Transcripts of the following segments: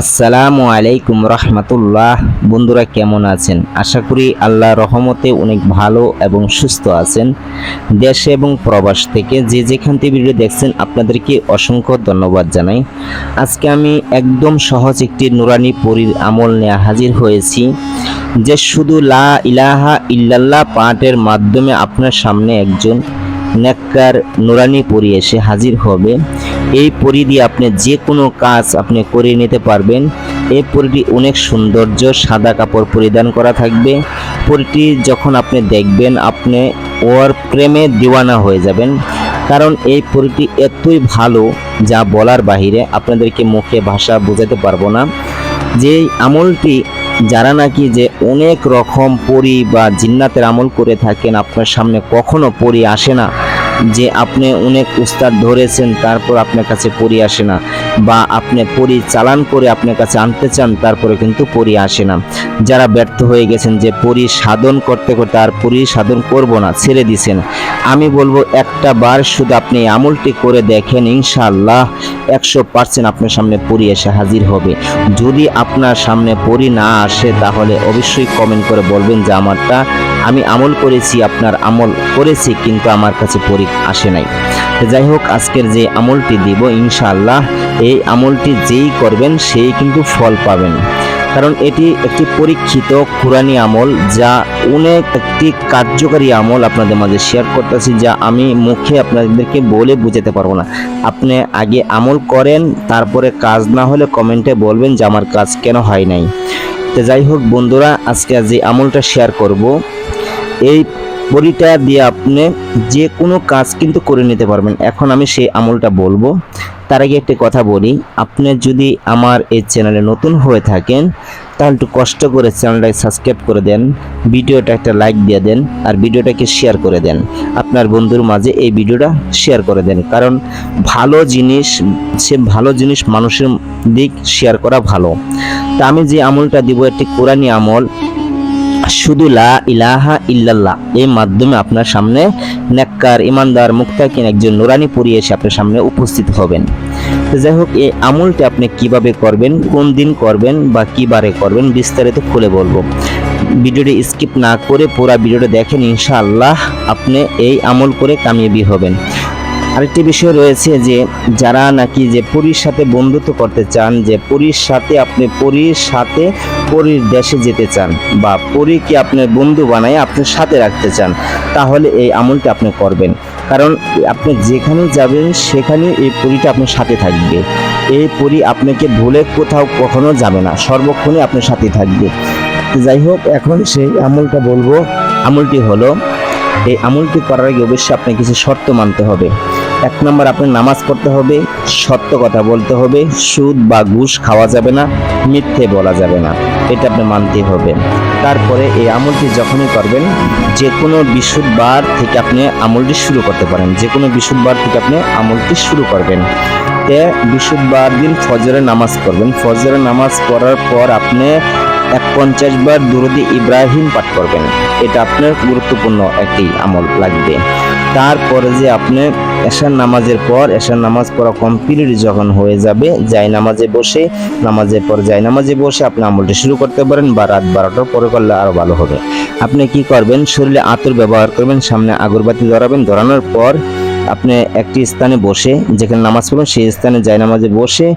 আসসালামু আলাইকুম রহমতুল্লাহ। বন্ধুরা কেমন আছেন? আশা করি আল্লাহ রহমতে অনেক ভালো এবং সুস্থ আছেন। দেশে এবং প্রবাস থেকে যে যেখান থেকে ভিডিও দেখছেন, আপনাদেরকে অসংখ্য ধন্যবাদ জানাই। আজকে আমি একদম সহজ একটি নুরানি পরীর আমল নিয়ে হাজির হয়েছি, যে শুধু লা ইলাহা ইল্লাল্লাহ পাঠের মাধ্যমে আপনার সামনে একজন নেককার নুরানি পরি এসে হাজির হবে। এই পরি দিয়ে আপনি যে কোনো কাজ আপনি করে নিতে পারবেন। এই পরিটি অনেক সৌন্দর্য, সাদা কাপড় পরিধান করা থাকবে। পরিটি যখন আপনি দেখবেন, আপনি ওর প্রেমে দিওয়ানা হয়ে যাবেন। কারণ এই পরিটি এতই ভালো যা বলার বাহিরে আপনাদেরকে মুখে ভাষা বোঝাতে পারব না। যে আমলটি, যারা নাকি যে অনেক রকম পরি বা জিন্নাতের আমল করে থাকেন, আপনার সামনে কখনো পরি আসে না। যে আপনি অনেক উস্তাদ ধরেছেন, তারপর আপনার কাছে পরি আসে না। বা আপনি পরি চালান করে আপনার কাছে আনতে চান, তারপরে কিন্তু পরি আসে না। যারা ব্যর্থ হয়ে গেছেন যে পরি সাধন করতে করতে আর পরি সাধন করব না, ছেড়ে দিছেন। আমি বলব একটা বার শুধু আপনি আমলটি করে দেখেন, ইনশাআল্লাহ একশো পার্সেন্ট আপনার সামনে পরি এসে হাজির হবে। যদি আপনার সামনে পরি না আসে, তাহলে অবশ্যই কমেন্ট করে বলবেন যে, আমারটা আমি আমল করেছি, আপনার আমল করেছি, কিন্তু আমার কাছে পরি আসে নাই। যাই হোক, আজকের যে আমলটি দিব ইনশাআল্লাহ, এই আমলটি যেই করবেন সেই কিন্তু ফল পাবেন। কারণ এটি একটি পরীক্ষিত কোরআনী আমল, যা অনেক একটি কার্যকারী আমল আপনাদের মাঝে শেয়ার করতেছি, যা আমি মুখে আপনাদেরকে বলে বুঝাতে পারব না। আপনি আগে আমল করেন, তারপরে কাজ না হলে কমেন্টে বলবেন যে আমার কাজ কেন হয় নাই। তো যাই হোক বন্ধুরা, আজকে যে আমলটা শেয়ার করব, এই বড়িটা দিয়ে আপনি যে কোনো কাজ কিন্তু করে নিতে পারবেন। এখন আমি সেই আমলটা বলব। তার আগে একটি কথা বলি, আপনি যদি আমার এই চ্যানেলে নতুন হয়ে থাকেন, তাহলে একটু কষ্ট করে চ্যানেলটাকে সাবস্ক্রাইব করে দেন, ভিডিওটা একটা লাইক দিয়ে দেন, আর ভিডিওটাকে শেয়ার করে দেন। আপনার বন্ধুর মাঝে এই ভিডিওটা শেয়ার করে দেন। কারণ ভালো জিনিস, সে ভালো জিনিস মানুষের দিক শেয়ার করা ভালো। তা আমি যে আমলটা দিব, একটি কোরআনী আমল শুধু লা ইলাহা ইল্লাল্লাহ। এই মাধ্যমে আপনার সামনে নেককার, ইমানদার মুক্তাকিন একজন নুরানি পরি এসে আপনার সামনে উপস্থিত হবেন। যাই হোক, এই আমলটি আপনি কীভাবে করবেন, কোন দিন করবেন বা কি বারে করবেন বিস্তারিত খুলে বলব। ভিডিওটি স্কিপ না করে পুরো ভিডিওটা দেখেন, ইনশাআল্লাহ আপনি এই আমল করে কামিয়াবি হবেন। আরেকটি বিষয় রয়েছে যে, যারা নাকি যে পুরীর সাথে বন্ধুত্ব করতে চান, যে পুরীর সাথে আপনি, পুরীর সাথে পুরীর দেশে যেতে চান বা পুরীকে আপনার বন্ধু বানায় আপনার সাথে রাখতে চান, তাহলে এই আমলটা আপনি করবেন। কারণ আপনি যেখানে যাবেন, সেখানে এই পুরীটা আপনার সাথে থাকবে। এই পুরী আপনাকে ভুলে কোথাও কখনো যাবে না সর্বক্ষণে আপনার সাথে থাকবে। যাই হোক, এখন সেই আমলটা বলব। আমলটি হলো, এই আমলটি করার আগে অবশ্যই আপনাকে কিছু শর্ত মানতে হবে। এক নম্বর আপনার নামাজ পড়তে হবে, সত্য কথা বলতে হবে, সুদ বা ঘুষ খাওয়া যাবে না, মিথ্যে বলা যাবে না, এটা আপনি মানতে হবে। তারপরে এই আমলটি যখনই করবেন যে কোনো বিশুদ্ধবার থেকে আপনি আমলটি শুরু করতে পারেন যে কোনো বিশুদ্ধবার থেকে আপনি আমলটি শুরু করবেন। বিশুদ্ধবার দিন ফজরের নামাজ পড়বেন, ফজরের নামাজ পড়ার পর আপনি এক পঞ্চাশ বার দুরুদি ইব্রাহিম পাঠ করবেন, এটা আপনার গুরুত্বপূর্ণ একটি আমল লাগবে। তারপরে যে আপনি এশার নামাজের পর, এশার নামাজ পড়া কমপ্লিট যখন হয়ে যাবে, যাই নামাজে বসে, নামাজের পর যাই নামাজে বসে আপনি আমলটি শুরু করতে পারেন বা রাত বারোটার পরে করলে আরও ভালো হবে। আপনি কি করবেন? শরীরে আতর ব্যবহার করবেন, সামনে আগরবাতি ধরাবেন, ধরানোর পর আপনি একটি স্থানে বসে, যেখানে নামাজ পড়বেন, সেই স্থানে যাই নামাজে বসে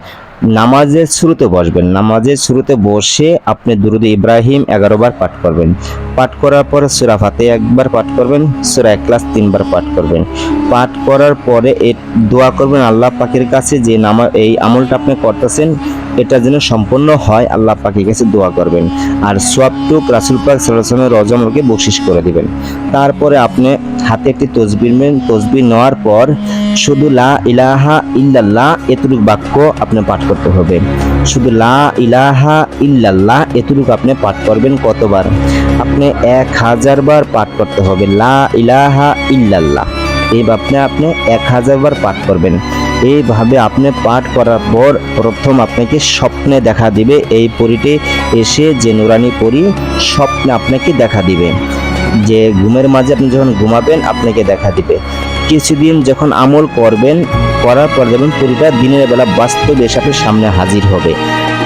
নামাজের শুরুতে বসবেন। নামাজের শুরুতে বসে আপনি দুরুদ ইব্রাহিম এগারো বার পাঠ করবেন। পাঠ করার পরে সুরা ফাতে একবার পাঠ করবেন, সুরা একলাস তিনবার পাঠ করবেন। পাঠ করার পরে এ দোয়া করবেন, আল্লাহ পাখির কাছে যে নামা, এই আমলটা আপনি করতেছেন, এটা যেন সম্পূর্ণ হয়, আল্লাহ পাখির কাছে দোয়া করবেন। আর সবটুক রাসুল পাক সাল্লামের রজমকে বকশিস করে দিবেন। তারপরে আপনি হাতে একটি তসবির নেন তসবির নেওয়ার পর শুধু লা ইলাহা ইল্লাল্লাহ এতটুকু বাক্য আপনি পাঠ করতে হবে। শুধু লা ইলাহা ইল্লাল্লাহ এতটুকু আপনি পাঠ করবেন কতবার? আপনি এক হাজার বার পাঠ করতে হবে। লা ইলাহা ইল্লাল্লাহ। এই আপনি আপনি এক হাজার বার পাঠ করবেন। এইভাবে আপনি পাঠ করার পর প্রথম আপনাকে স্বপ্নে দেখা দিবে। এই পরিটি এসে যে নুরানি পরি স্বপ্নে আপনাকে দেখা দিবে। যে ঘুমের মাঝে আপনি যখন ঘুমাবেন, আপনাকে দেখা দিবে। কিছুদিন যখন আমল করবেন করার পর দেখবেন পরিটা দিনের বেলা বাস্তবে এসে আপনার সামনে হাজির হবে।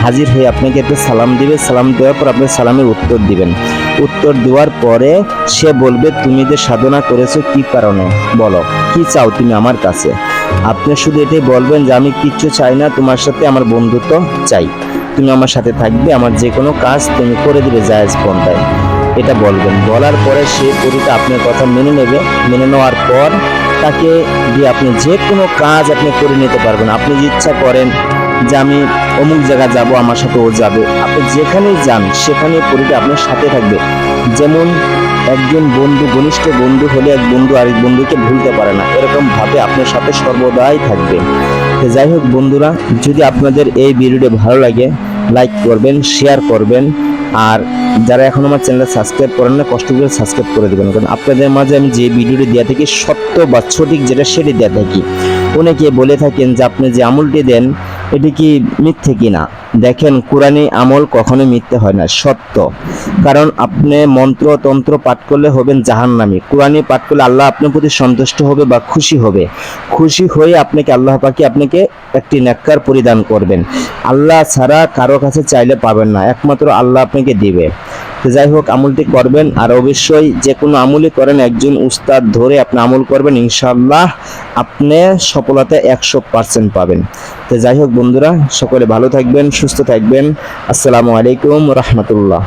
হাজির হয়ে আপনাকে একটা সালাম দিবে। সালাম দেওয়ার পর আপনি সালামের উত্তর দিবেন। উত্তর দেওয়ার পরে সে বলবে, তুমি যে সাধনা করেছ কি কারণে? বলো, কি চাও তুমি আমার কাছে? আপনি শুধু এটাই বলবেন যে, আমি কিচ্ছু চাই না, তোমার সাথে আমার বন্ধুত্ব চাই। তুমি আমার সাথে থাকবে, আমার যে কোনো কাজ তুমি করে দিবে জায়েজ পন্থায়। এটা বলবেন। বলার পরে সে পরিটা আপনার কথা মেনে নেবে। মেনে নেওয়ার পর তাকে দিয়ে আপনি যে কোনো কাজ আপনি করে নিতে পারবেন। আপনি ইচ্ছা করেন যে আমি অমুক জায়গা যাব, আমার সাথে ও যাবে। আপনি যেখানেই যান সেখানে পরিটা আপনার সাথে থাকবে। যেমন একজন বন্ধু, ঘনিষ্ঠ বন্ধু হলে এক বন্ধু আরেক বন্ধুকে ভুলতে পারে না। এরকম ভাবে আপনার সাথে সর্বদাই থাকবে। তো যাই হোক বন্ধুরা, যদি আপনাদের এই ভিডিওটি ভালো লাগে লাইক করবেন শেয়ার করবেন। আর যারা এখন আমার চ্যানেলটা সাবস্ক্রাইব করেন না, কষ্ট করে সাবস্ক্রাইব করে দেবেন। কারণ আপনাদের মাঝে আমি যে ভিডিওটি দেওয়া থাকি সত্য বা সঠিক, যেটা সেটি দেওয়া থাকি। অনেকে বলে থাকেন যে আপনি যে আমুলটি দেন এটি কি মিথ্যে কিনা? দেখেন, কোরআনি আমল কখনো মিথ্যে হয় না, সত্য। কারণ আপনি মন্ত্র তন্ত্র পাঠ করলে হবেন জাহান্নামি। কোরআনি পাঠ করলে আল্লাহ আপনার প্রতি সন্তুষ্ট হবে বা খুশি হবে। খুশি হয়ে আপনাকে, আল্লাহ পাকি আপনাকে একটি নেককার পরিধান করবেন। আল্লাহ ছাড়া কারও কাছে চাইলে পাবেন না। একমাত্র আল্লাহ আপনাকে দিবে। যাই হোক, আমলটি করবেন আর অবশ্যই যে কোনো আমলই করেন, একজন উস্তাদ ধরে আপনি আমল করবেন ইনশাল্লাহ আপনি সফলতা একশো পার্সেন্ট পাবেন। তো যাই হোক বন্ধুরা, সকলে ভালো থাকবেন, সুস্থ থাকবেন। আসসালামু আলাইকুম, রহমতুল্লাহ।